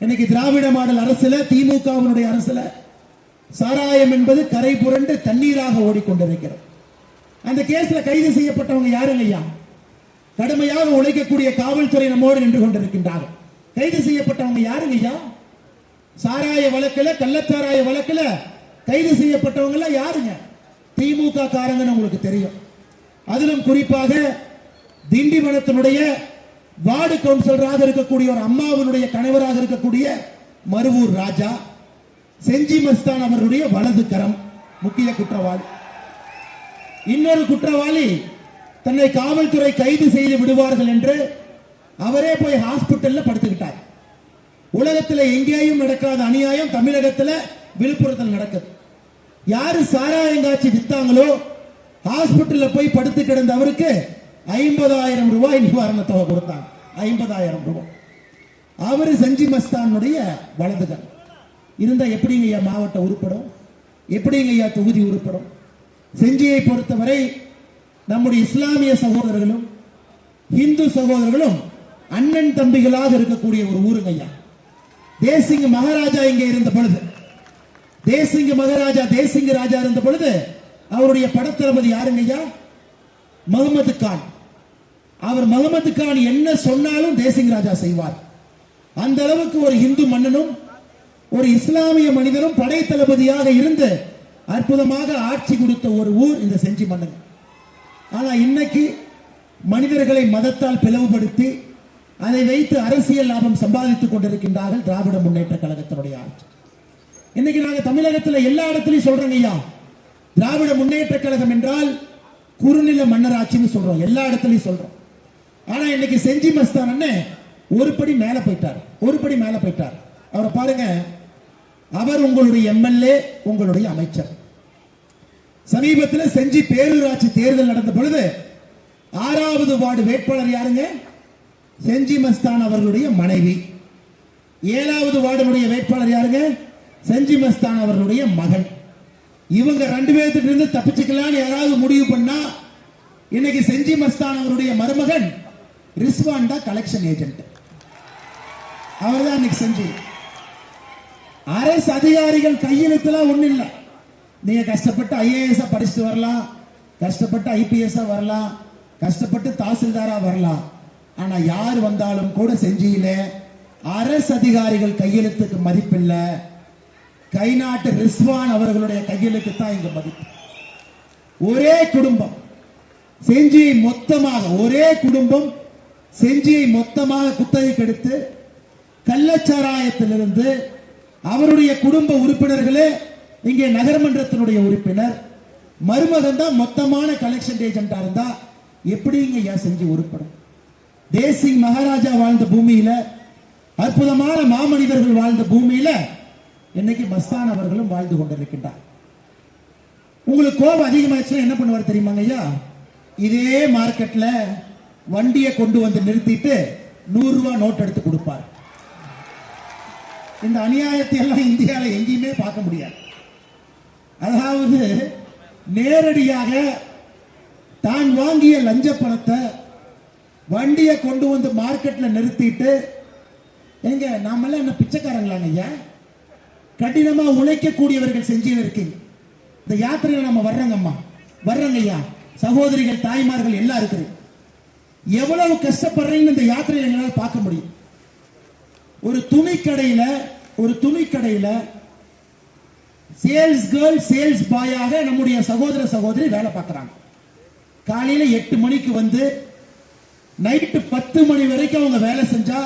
இன்னைக்கு திராவிட மாடல் அரசுல திமுகவினுடைய அரசுல சாராயம் என்பது கரை புரண்டு தண்ணீராக ஓடிக்கொண்டிருக்கிறது. அந்த கேஸ்ல கைது செய்யப்பட்டவங்க யாருங்க ஐயா கடுமையாக உழைக்கக்கூடிய காவல்துறை நம்மோடு நின்று கொண்டிருக்கின்றார்கள் கைது செய்யப்பட்டவங்க யாருங்க ஐயா சாராய வழக்கில் கள்ளச்சாராய வழக்கில் கைது செய்யப்பட்டவங்க எல்லாம் யாருங்க? திமுக காரங்கன்னு உங்களுக்கு தெரியும். அதிலும் குறிப்பாக திண்டிவனத்தினுடைய வார்டு கவுன்சிலராக இருக்கக்கூடிய ஒரு அம்மாவினுடைய கணவராக இருக்கக்கூடிய மருவூர் ராஜா செஞ்சி மஸ்தான் அவருடைய வலது கரம் முக்கிய குற்றவாளி. இன்னொரு குற்றவாளி தன்னை காவல்துறை கைது செய்து விடுவார்கள் என்று அவரே போய் ஹாஸ்பிட்டல்ல படுத்துக்கிட்டார். உலகத்தில் எங்கேயும் நடக்காத அநியாயம் தமிழகத்தில் விழுப்புரத்தில் நடக்குது. யாரு சாராயங்காட்சி வித்தாங்களோ ஹாஸ்பிட்டல்ல போய் படுத்து கிடந்த அவருக்கு ஐம்பதாயிரம் ரூபாய் நிவாரண தொகை கொடுத்தாங்க. ஐம்பதாயிரம் ரூபாய். அவர் செஞ்சி மஸ்தானுடைய வலதுகள் இருந்தால் எப்படிங்க ஐயா மாவட்டம் உருப்படும்? எப்படிங்க ஐயா தொகுதி உருப்படும்? செஞ்சியை பொறுத்தவரை நம்முடைய இஸ்லாமிய சகோதரர்களும் இந்து சகோதரர்களும் அண்ணன் தம்பிகளாக இருக்கக்கூடிய ஒரு ஊருங்க ஐயா தேசிங்க மகாராஜா இங்கே இருந்த பொழுது தேசிங்க மகாராஜா தேசிங்க ராஜா இருந்த பொழுது அவருடைய படத்தளபதி யாருங்க ஐயா முகமது கான். அவர் முகமது கான் என்ன சொன்னாலும் தேசிங் ராஜா செய்வார். அந்த அளவுக்கு ஒரு இந்து மன்னனும் ஒரு இஸ்லாமிய மனிதனும் படைத்தளபதியாக இருந்து அற்புதமாக ஆட்சி கொடுத்த ஒரு ஊர் இந்த செஞ்சி மன்னன். ஆனா இன்னைக்கு மனிதர்களை மதத்தால் பிளவுபடுத்தி அதை வைத்து அரசியல் லாபம் சம்பாதித்துக் கொண்டிருக்கின்றார்கள் திராவிட முன்னேற்ற கழகத்தினுடைய ஆட்சி. இன்னைக்கு நாங்க தமிழகத்தில் எல்லா இடத்துலையும் சொல்றோங்க ஐயா. திராவிட முன்னேற்ற கழகம் என்றால் குறுநில மன்னராட்சின்னு சொல்றோம். எல்லா இடத்துலையும் சொல்றோம். ஆனா இன்னைக்கு செஞ்சி மஸ்தான் அண்ணன் ஒரு படி மேல போயிட்டார். ஒரு படி மேல போயிட்டார். அவரை பாருங்க. அவர் உங்களுடைய எம்எல்ஏ உங்களுடைய அமைச்சர். சமீபத்தில் செஞ்சி பேரூராட்சி தேர்தல் நடந்த பொழுது ஆறாவது வார்டு வேட்பாளர் யாருங்க? செஞ்சி மஸ்தான் அவர்களுடைய மனைவி. ஏழாவது வார்டுடைய வேட்பாளர் யாருங்க? செஞ்சி மஸ்தான் அவர்களுடைய மகன். இவங்க ரெண்டு பேர்த்துட்டு இருந்து தப்பிச்சுக்கலாம்னு யாராவது முடிவு பண்ணா இன்னைக்கு செஞ்சி மஸ்தான் அவருடைய மருமகன் ரிஸ்வான் தான் கலெக்ஷன் ஏஜென்ட் அவர் தான் இன்னைக்கு செஞ்சி. அரசு அதிகாரிகள் கையெழுத்துலாம் ஒன்றும் இல்லை. நீங்கள் கஷ்டப்பட்டு ஐஏஎஸ் படிச்சுட்டு வரலாம். கஷ்டப்பட்டு ஐபிஎஸ் வரலாம். கஷ்டப்பட்டு தாசில்தாரா வரலாம். ஆனால் யார் வந்தாலும் கூட செஞ்சியில அரசு அதிகாரிகள் கையெழுத்துக்கு மதிப்பில்லை. கை நாட்டு ரிஸ்வான் அவர்களுடைய கையெழுத்து தான் இங்க மதிப்பு. ஒரே குடும்பம். செஞ்சி மொத்தமாக ஒரே குடும்பம் செஞ்சியை மொத்தமாக குத்தகைக்கு எடுத்து கள்ளச்சாராயத்திலிருந்து அவருடைய குடும்ப உறுப்பினர்களே இங்கே நகரமன்றத்தினுடைய உறுப்பினர். மருமகன் தான் மொத்தமான கலெக்ஷன் ஏஜென்டா இருந்தா எப்படிங்க ஏன் செஞ்சு உருப்படும்? தேசிங் மகாராஜா வாழ்ந்த பூமியில அற்புதமான மாமனிதர்கள் வாழ்ந்த பூமியில இன்னைக்கு மஸ்தான் அவர்களும் வாழ்ந்து கொண்டிருக்கின்றார். உங்களுக்கு கோபம் அதிகமாச்சுன்னா என்ன பண்ணுவார் தெரியுமாங்க ஐயா? இதே மார்க்கெட்ல வண்டியை கொண்டு வந்து நிறுத்திட்டு நூறு ரூபாய் நோட் எடுத்து கொடுப்பார். இந்த அநியாயத்தை எல்லாம் இந்தியாவில் எங்கேயுமே பார்க்க முடியாது. அதாவது நேரடியாக தான் வாங்கிய லஞ்ச பணத்தை வண்டியை கொண்டு வந்து மார்க்கெட்டில் நிறுத்திட்டு எங்க நாமெல்லாம் என்ன பிச்சைக்காரங்களாங்க ஐயா? கடினமாக உழைக்கக்கூடியவர்கள் செஞ்சு இருக்கீங்க. இந்த யாத்திரையில் நம்ம வர்றோங்கம்மா. வர்றோங்க ஐயா. சகோதரிகள் தாய்மார்கள் எல்லாம் இருக்குது. எவ்வளவு கஷ்டப்படுறீங்கன்னு இந்த யாத்திரையை எங்களால் பார்க்க முடியும். ஒரு துணி கடையில ஒரு துணி கடையில சேல்ஸ் கேர்ள் சேல்ஸ் பாயாக நம்முடைய சகோதர சகோதரி வேலை பார்க்கறாங்க. காலையில எட்டு மணிக்கு வந்து நைட்டு பத்து மணி வரைக்கும் அவங்க வேலை செஞ்சா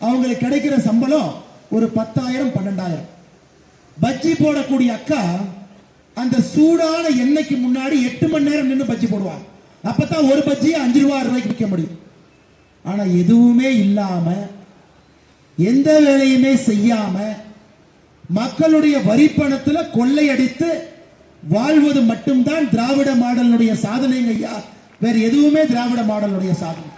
அவங்களுக்கு கிடைக்கிற சம்பளம் ஒரு பத்தாயிரம் பன்னெண்டாயிரம். பஜ்ஜி போடக்கூடிய அக்கா அந்த சூடான எண்ணெய்க்கு முன்னாடி எட்டு மணி நேரம் நின்று பஜ்ஜி போடுவாங்க. அப்பதான் ஒரு பஜ்ஜியை அஞ்சு ரூபா ஆறு ரூபாய்க்கு விற்க முடியும். ஆனா எதுவுமே இல்லாம எந்த வேலையுமே செய்யாம மக்களுடைய வரி பணத்துல கொள்ளையடித்து வாழ்வது மட்டும்தான் திராவிட மாடலுடைய சாதனைங்க ஐயா. வேற எதுவுமே திராவிட மாடலுடைய சாதனை.